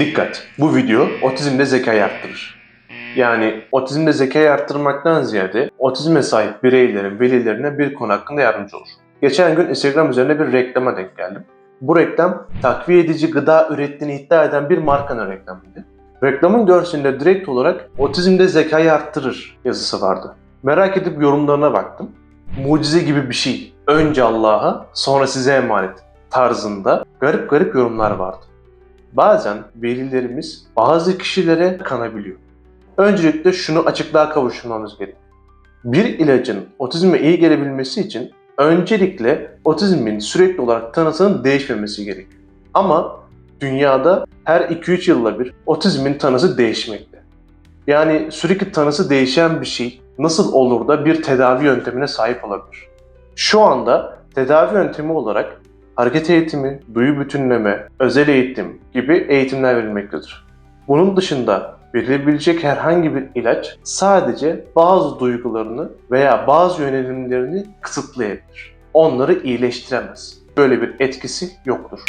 Dikkat! Bu video otizmde zekayı arttırır. Yani otizmde zekayı arttırmaktan ziyade otizme sahip bireylerin velilerine bir konu hakkında yardımcı olur. Geçen gün Instagram üzerine bir reklama denk geldim. Bu reklam takviye edici gıda ürettiğini iddia eden bir markanın reklamıydı. Reklamın görselinde direkt olarak otizmde zekayı arttırır yazısı vardı. Merak edip yorumlarına baktım. Mucize gibi bir şey. Önce Allah'a sonra size emanet tarzında garip garip yorumlar vardı. Bazen velilerimiz bazı kişilere kanabiliyor. Öncelikle şunu açıklığa kavuşturmamız gerek. Bir ilacın otizme iyi gelebilmesi için öncelikle otizmin sürekli olarak tanısının değişmemesi gerekiyor. Ama dünyada her 2-3 yılda bir otizmin tanısı değişmekte. Yani sürekli tanısı değişen bir şey nasıl olur da bir tedavi yöntemine sahip olabilir? Şu anda tedavi yöntemi olarak hareket eğitimi, duyu bütünleme, özel eğitim gibi eğitimler verilmektedir. Bunun dışında verilebilecek herhangi bir ilaç sadece bazı duygularını veya bazı yönelimlerini kısıtlayabilir. Onları iyileştiremez. Böyle bir etkisi yoktur.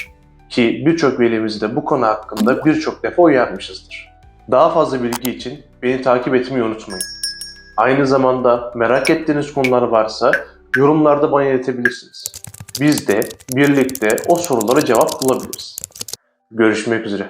Ki birçok velimizi de bu konu hakkında birçok defa uyarmışızdır. Daha fazla bilgi için beni takip etmeyi unutmayın. Aynı zamanda merak ettiğiniz konular varsa yorumlarda bana iletebilirsiniz. Biz de birlikte o sorulara cevap bulabiliriz. Görüşmek üzere.